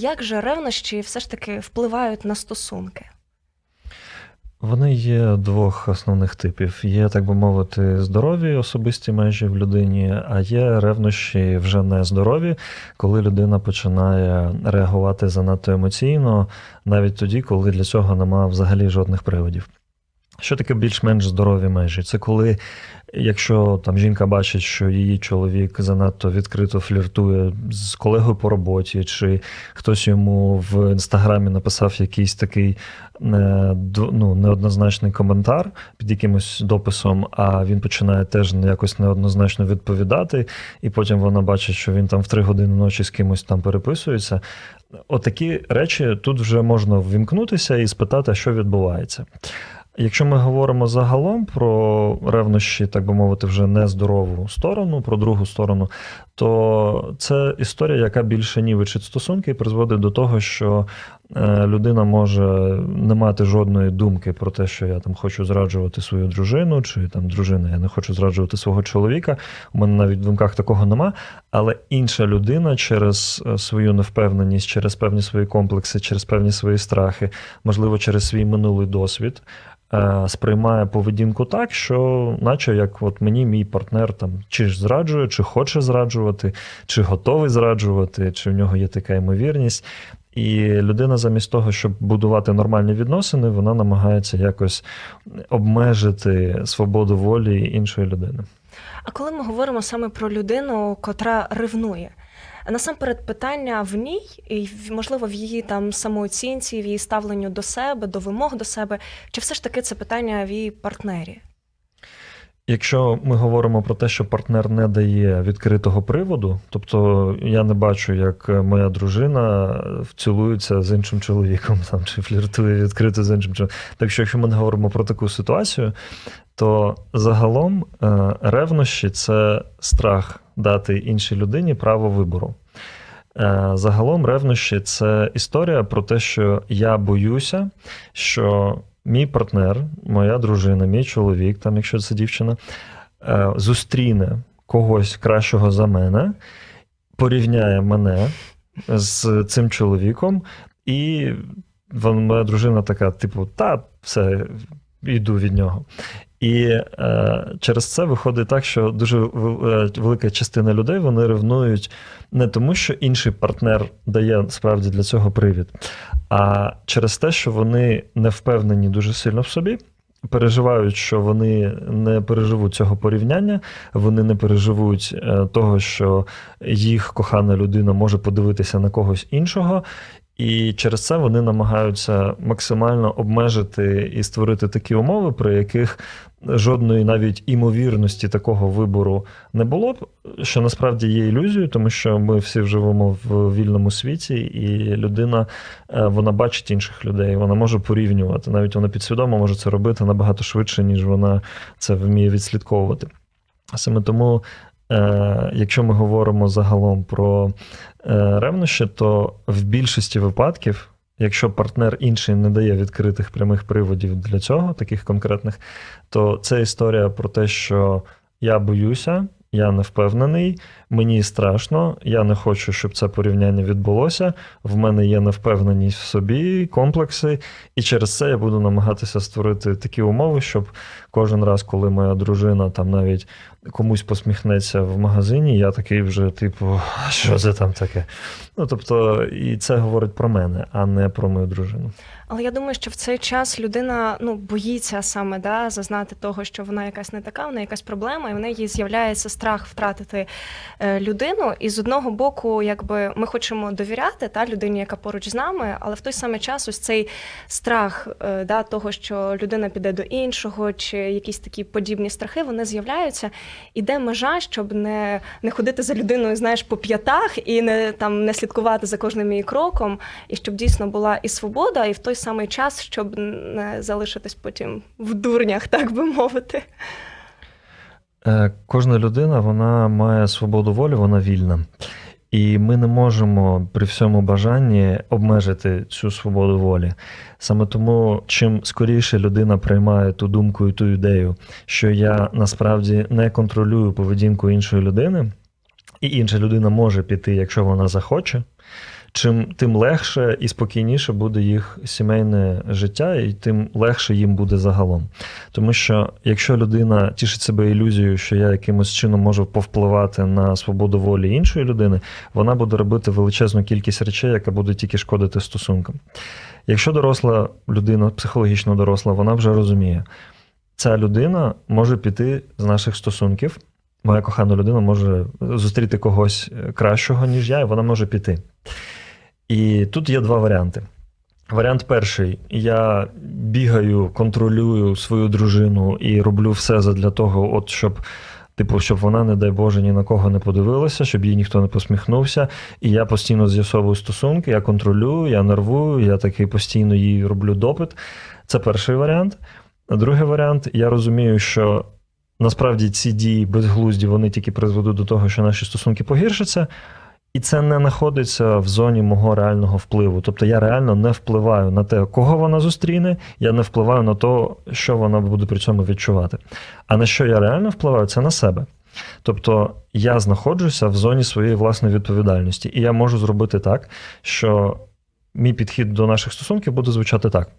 Як же ревнощі все ж таки впливають на стосунки? Вони є двох основних типів. Є, так би мовити, здорові особисті межі в людині, а є ревнощі вже не здорові, коли людина починає реагувати занадто емоційно, навіть тоді, коли для цього немає взагалі жодних приводів. Що таке більш-менш здорові межі? Це коли, якщо там жінка бачить, що її чоловік занадто відкрито фліртує з колегою по роботі, чи хтось йому в інстаграмі написав якийсь такий не, ну, неоднозначний коментар під якимось дописом, а він починає теж якось неоднозначно відповідати, і потім вона бачить, що він там в три години ночі з кимось там переписується. Отакі речі тут вже можна ввімкнутися і спитати, що відбувається. Якщо ми говоримо загалом про ревнощі, так би мовити, вже нездорову сторону, про другу сторону, то це історія, яка більше нівечить стосунки і призводить до того, що людина може не мати жодної думки про те, що я там хочу зраджувати свою дружину, чи там дружина, я не хочу зраджувати свого чоловіка. У мене навіть в думках такого нема. Але інша людина через е, свою невпевненість, через певні свої комплекси, через певні свої страхи, можливо, через свій минулий досвід. Е, сприймає поведінку так, що, наче як от мені мій партнер там чи ж зраджує, чи хоче зраджувати, чи готовий зраджувати, чи в нього є така ймовірність. І людина, замість того, щоб будувати нормальні відносини, вона намагається якось обмежити свободу волі іншої людини. А коли ми говоримо саме про людину, котра ревнує, насамперед питання в ній, і можливо в її там самооцінці, в її ставленню до себе, до вимог до себе, чи все ж таки це питання в її партнері? Якщо ми говоримо про те, що партнер не дає відкритого приводу, тобто я не бачу, як моя дружина цілується з іншим чоловіком там чи фліртує відкрито з іншим чоловіком. Так що, якщо ми не говоримо про таку ситуацію, то загалом е, ревнощі це страх дати іншій людині право вибору. Е, загалом ревнощі це історія про те, що я боюся, що мій партнер, моя дружина, мій чоловік, там, якщо це дівчина, е, зустріне когось кращого за мене, порівняє мене з цим чоловіком, і моя дружина така, типу, та все, йду від нього. І е, через це виходить так, що дуже е, велика частина людей вони ревнують не тому, що інший партнер дає справді для цього привід, а через те, що вони не впевнені дуже сильно в собі. Переживають, що вони не переживуть цього порівняння, вони не переживуть е, того, що їх кохана людина може подивитися на когось іншого, і через це вони намагаються максимально обмежити і створити такі умови, при яких жодної навіть імовірності такого вибору не було б, що насправді є ілюзією, тому що ми всі живемо в вільному світі, і людина е, вона бачить інших людей, вона може порівнювати. Навіть вона підсвідомо може це робити набагато швидше, ніж вона це вміє відслідковувати. Саме тому. Е, якщо ми говоримо загалом про е, ревнощі, то в більшості випадків Якщо партнер інший не дає відкритих прямих приводів для цього, таких конкретних, то це історія про те, що я боюся, я не впевнений, мені страшно, я не хочу, щоб це порівняння відбулося. В мене є невпевненість в собі, комплекси, і через це я буду намагатися створити такі умови, щоб кожен раз, коли моя дружина там навіть комусь посміхнеться в магазині, я такий вже, типу, що це там таке? Ну тобто, і це говорить про мене, а не про мою дружину. Але я думаю, що в цей час людина ну боїться саме да, зазнати того, що вона якась не така, вона якась проблема, і в неї з'являється страх втратити людину. І з одного боку, якби ми хочемо довіряти та людині, яка поруч з нами, але в той самий час ось цей страх е, да, того, що людина піде до іншого, чи якісь такі подібні страхи, вони з'являються. Іде межа, щоб не не ходити за людиною, знаєш, по п'ятах і не там не слідкувати за кожним її кроком, і щоб дійсно була і свобода, і в той самий час, щоб не залишитись потім в дурнях, так би мовити. Е, кожна людина вона має свободу волі, вона вільна. І ми не можемо при всьому бажанні обмежити цю свободу волі. Саме тому, чим скоріше людина приймає ту думку і ту ідею, що я насправді не контролюю поведінку іншої людини, і інша людина може піти, якщо вона захоче, чим тим легше і спокійніше буде їх сімейне життя, і тим легше їм буде загалом. Тому що якщо людина тішить себе ілюзією, що я якимось чином можу повпливати на свободу волі іншої людини, вона буде робити величезну кількість речей, яка буде тільки шкодити стосункам. Якщо доросла людина, психологічно доросла, вона вже розуміє, ця людина може піти з наших стосунків. Моя кохана людина може зустріти когось кращого, ніж я, і вона може піти. І тут є два варіанти. Варіант перший: я бігаю, контролюю свою дружину і роблю все для того, от щоб. Типу, щоб вона, не дай Боже, ні на кого не подивилася, щоб їй ніхто не посміхнувся. І я постійно з'ясовую стосунки, я контролюю, я нервую, я такий постійно їй роблю допит. Це перший варіант. Другий варіант, я розумію, що насправді ці дії безглузді вони тільки призведуть до того, що наші стосунки погіршаться. І це не знаходиться в зоні мого реального впливу. Тобто я реально не впливаю на те, кого вона зустріне, я не впливаю на те, що вона буде при цьому відчувати. А на що я реально впливаю, це на себе. Тобто я знаходжуся в зоні своєї власної відповідальності, і я можу зробити так, що мій підхід до наших стосунків буде звучати так: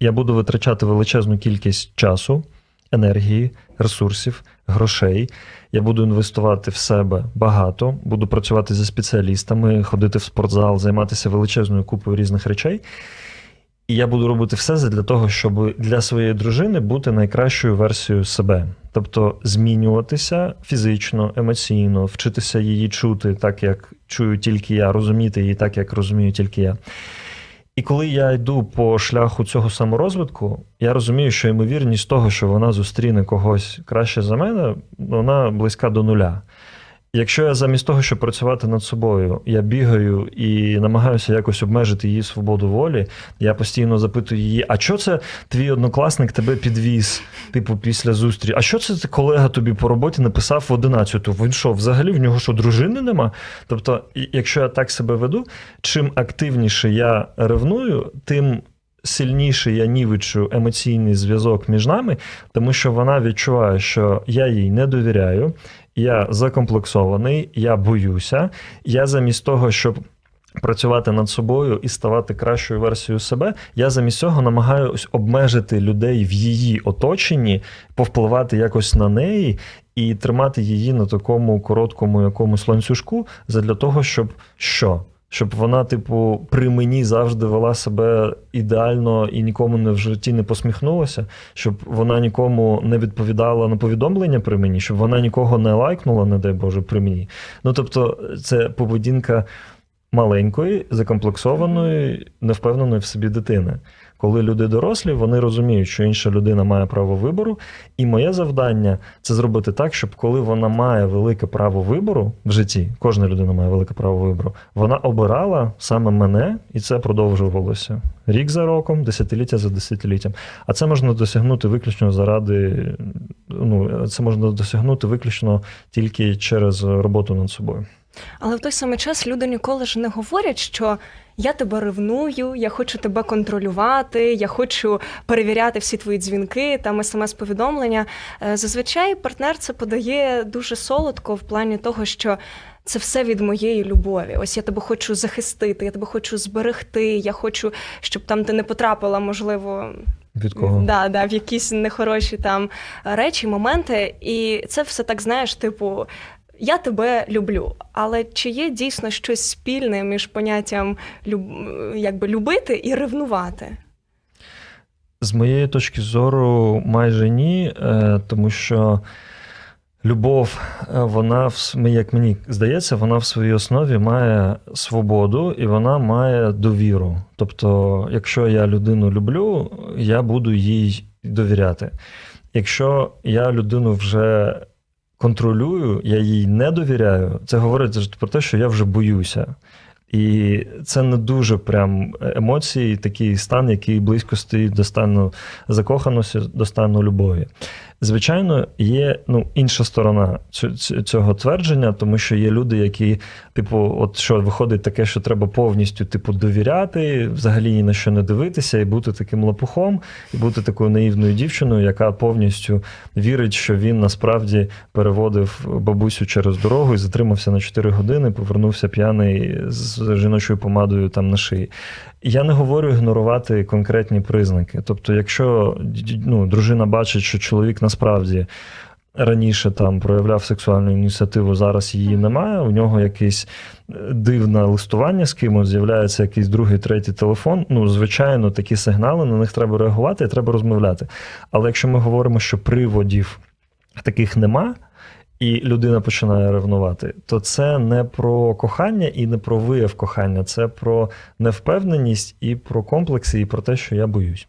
я буду витрачати величезну кількість часу, енергії, ресурсів, грошей. Я буду інвестувати в себе багато, буду працювати зі спеціалістами, ходити в спортзал, займатися величезною купою різних речей. І я буду робити все для того, щоб для своєї дружини бути найкращою версією себе. Тобто змінюватися фізично, емоційно, вчитися її чути так, як чую тільки я, розуміти її так, як розумію тільки я. І коли я йду по шляху цього саморозвитку, я розумію, що ймовірність того, що вона зустріне когось краще за мене, вона близька до нуля. Якщо я замість того, щоб працювати над собою, я бігаю і намагаюся якось обмежити її свободу волі, я постійно запитую її: а що це твій однокласник тебе підвіз, типу, після зустрічі? А що це колега тобі по роботі написав в 11? Він що, взагалі в нього що дружини нема? Тобто, якщо я так себе веду, чим активніше я ревную, тим. Сильніше я нівичу емоційний зв'язок між нами, тому що вона відчуває, що я їй не довіряю, я закомплексований, я боюся. Я замість того, щоб працювати над собою і ставати кращою версією себе, я замість цього намагаюсь обмежити людей в її оточенні, повпливати якось на неї і тримати її на такому короткому якомусь ланцюжку, задля того, щоб що? Щоб вона, типу, при мені завжди вела себе ідеально і нікому не в житті не посміхнулася, щоб вона нікому не відповідала на повідомлення при мені, щоб вона нікого не лайкнула, не дай Боже, при мені. Ну тобто, це поведінка маленької, закомплексованої, невпевненої в собі дитини. Коли люди дорослі, вони розуміють, що інша людина має право вибору, і моє завдання це зробити так, щоб коли вона має велике право вибору в житті, кожна людина має велике право вибору, вона обирала саме мене, і це продовжувалося рік за роком, десятиліття за десятиліттям. А це можна досягнути виключно заради, ну це можна досягнути виключно тільки через роботу над собою. Але в той самий час люди ніколи ж не говорять, що я тебе ревную, я хочу тебе контролювати, я хочу перевіряти всі твої дзвінки, там смс-повідомлення. Е, Зазвичай партнер це подає дуже солодко в плані того, що. Це все від моєї любові. Ось я тебе хочу захистити, я тебе хочу зберегти. Я хочу, щоб там ти не потрапила, можливо, Від кого? Да, да, в якісь нехороші там речі, моменти. І це все так знаєш, типу. Я тебе люблю, але чи є дійсно щось спільне між поняттям люб... якби любити і ревнувати? З моєї точки зору, майже ні, е, тому що любов, е, вона як мені здається, вона в своїй основі має свободу і вона має довіру. Тобто, якщо я людину люблю, я буду їй довіряти. Якщо я людину вже контролюю, я їй не довіряю, це говорить про те, що я вже боюся. І це не дуже прям емоції, такий стан, який близько стоїть до стану закоханості, до стану любові. Звичайно, є ну, інша сторона цього твердження, тому що є люди, які, типу, от що виходить таке, що треба повністю типу, довіряти, взагалі ні на що не дивитися, і бути таким лопухом, і бути такою наївною дівчиною, яка повністю вірить, що він насправді переводив бабусю через дорогу і затримався на 4 години, повернувся п'яний з жіночою помадою там на шиї. Я не говорю ігнорувати конкретні признаки. Тобто, якщо ну, дружина бачить, що чоловік насправді раніше там проявляв сексуальну ініціативу, зараз її немає, у нього якесь е, дивне листування з кимось, з'являється якийсь другий, третій телефон. Ну, звичайно, такі сигнали, на них треба реагувати і треба розмовляти. Але якщо ми говоримо, що приводів таких нема, і людина починає ревнувати, то це не про кохання і не про вияв кохання, це про невпевненість і про комплекси, і про те, що я боюсь.